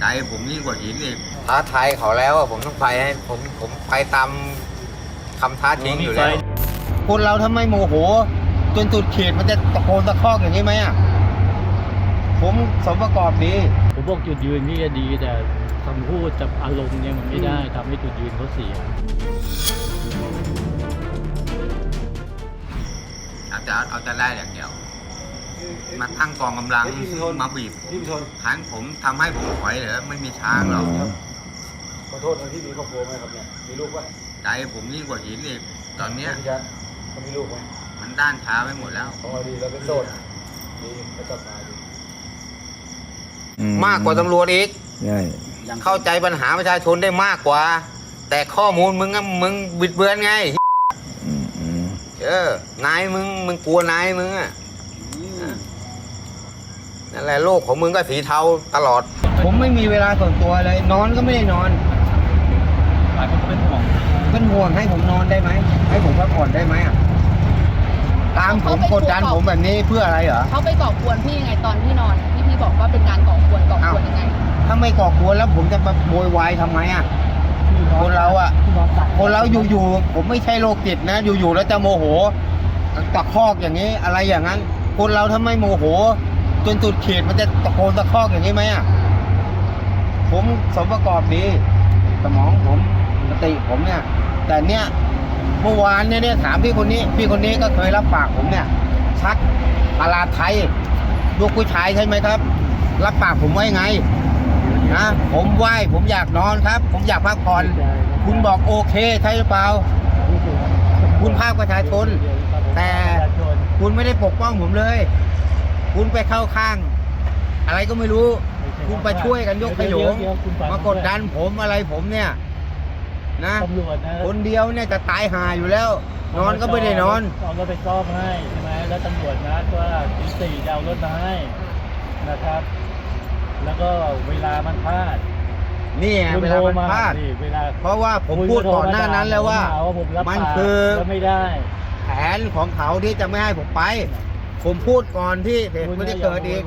ใจผมยิ่งกว่าหินอีกท้าทายเขาแล้วอะผมต้องไปให้ผมผมไปตามคำท้าชิงอยู่แล้วคนเราทำไมโมโห จนจุดขีดมันจะตะโกนตะคอกอย่างนี้ไหมอะผมสมประกอบดีผมบอกจุดยืนนี่จะดีแต่คำพูดกับอารมณ์เนี่ยมันไม่ได้ทำให้จุดยืนเขาเสียอาจจะเอาจะได้อย่างเดียว มาตั้งกองกำลังเฮ้ยพี่สุทนมาบีบพี่ชนทางผมทำให้ผมถอยเหรอไม่มีทางหรอกขอโทษนะที่มีครอบครัวไหมครับเนี่ยมีลูกป่ะใจผมยิ่งกว่าหินอีกตอนเนี้ยพี่ชัดเขามีลูกไหมมันด้านช้าไปหมดแล้วอ๋อดีเราเป็นโสดดีแล้วกลับมาดีมากกว่าตำรวจอีก ใช่เข้าใจปัญหาประชาชนได้มากกว่า แต่ข้อมูลมึงอะมึงบิดเบือนไง อืมอืม เออนายมึงมึงกลัวนายมึงอะ นั่นแหละโลกของมึงก็สีเทาตลอด ผมไม่มีเวลาส่วนตัวเลย นอนก็ไม่ได้นอน หลายคนก็เป็นห่วงเป็นห่วงให้ผมนอนได้ไหม ให้ผมพักผ่อนได้ไหมอะ ตามผมกดดันผมแบบนี้เพื่ออะไรเหรอ เขาไปก่อกวนพี่ยังไงตอนที่นอนที่พี่บอกว่าเป็นการก่อกวนก่อกวนยังไง ถ้าไม่ก่อกวนแล้วผมจะมาโวยวายทำไมอะ คนเราอะ คนเราอยู่ๆผมไม่ใช่โรคจิตนะ อยู่ๆแล้วจะโมโหตะคอกอย่างนี้อะไรอย่างนั้น คนเราถ้าไมโมโห จนจุดเขีดมันจะตะโกนตะคอกอย่างนี้ไหมอะ ผมสมประกอบดี สมองผมสติผมเนี่ย แต่เนี่ยเมื่อวานเนี่ยเนี่ยถามพี่คนนี้ พี่คนนี้ก็เคยรับปากผมเนี่ย ชัดตลาไทยลูกผู้ชายใช่ไหมครับ รับปากผมไว้ไงนะผมไหวผมอยากนอนครับ ผมอยากพักผ่อน คุณบอกโอเคใช่หรือเปล่า คุณภาคประชาชน แต่ คุณไม่ได้ปกป้องผมเลย คุณไปเข้าข้าง อะไรก็ไม่รู้ คุณไปช่วยกันยกขยงมากดดันผมอะไรผมเนี่ย นะตำรวจนะคนเดียวเนี่ยจะตายหาอยู่แล้ว นอนก็ไม่ได้นอนเอารถไปซ่อมให้ใช่ไหมแล้วตำรวจนัดว่าตีสี่จะเอารถมาให้นะครับ แล้วก็เวลามันพลาดนี่ไงคุณเวโทลารมันมาพลาดสิเวลาเพราะว่าผมพูดก่อนหน้านั้นแล้วว่าหผมรับมันปากคือว่าไม่ได้ แผนของเขาที่จะไม่ให้ผมไป ผมพูดก่อนที่เหตุมันจะเกิดอีก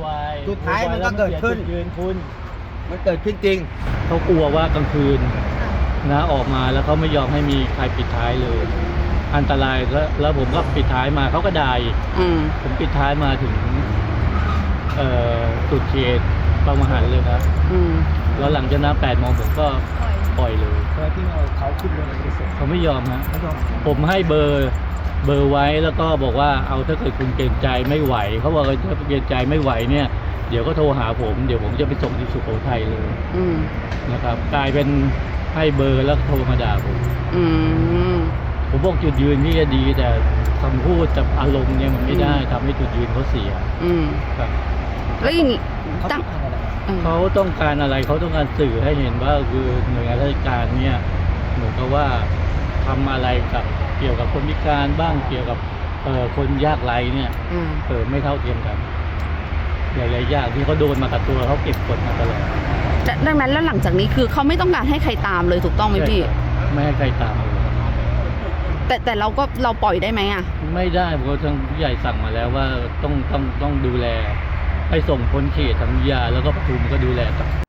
สุดท้ายมันก็เกิดขึ้นโวยวายแล้วมัเสียจุยืนคุณมันเกิดขึ้นจริง เขากลัวว่ากลางคืนนะออกมาแล้วเขาไม่ยอมให้มีใครปิดท้ายเลย อันตรายแล้วแล้วผมก็ปิดท้ายมาเขาก็ด่าอีกอืมผมปิดท้ายมาถึงเอ่อสุดเขตบางมหันเลยครับอืมแล้วหลังจากนั้นแปดโมงผมก็ปล่อยเลยทำไมพี่เอาเขาขึ้นรถไปส่งเขาไม่ยอมฮะไม่ต้องผมให้เบอร์ เบอร์ไว้แล้วก็บอกว่าเอาถ้าเกิดคุณเกรงใจไม่ไหวเขาบอกว่าถ้าเกรงใจไม่ไหวเนี่ย เดี๋ยวก็โทรหาผม เดี๋ยวผมจะไปส่งที่สุโขทัยเลยอืมนะครับ กลายเป็นให้เบอร์แล้วโทรมาด่าผมอืมผมบอกจุดยืนนี่จะดี แต่คำพูดกับอารมณ์เนี่ยมันไม่ได้ทำให้จุดยืนเขาเสียอืมครับแล้วอย่างนี้ตั้งอืมเขาต้องการอะไรเขาต้องการสื่อให้เห็นว่าคือหน่วยงานราชการเนี่ยเหมือนกับว่าทำอะไรกับ เกี่ยวกับคนพิการบ้างเกี่ยวกับเอ่อคนยากไร้เนี่ยอืมเออไม่เท่าเทียมกันหลายๆอย่างที่เขาโดนมากับตัวเขาเก็บกดมาตลอดแต่ดังนั้นแล้วหลังจากนี้คือเขาไม่ต้องการให้ใครตามเลยถูกต้องไหมพี่ ไม่ให้ใครตามเลยแต่แต่เราก็เราปล่อยได้ไหมอะ ไม่ได้เพราะทางผู้ใหญ่สั่งมาแล้วว่าต้องต้องต้องดูแล ให้ส่งพ้นเขตทางวิทยาแล้วก็ปทุมก็ดูแลต่อ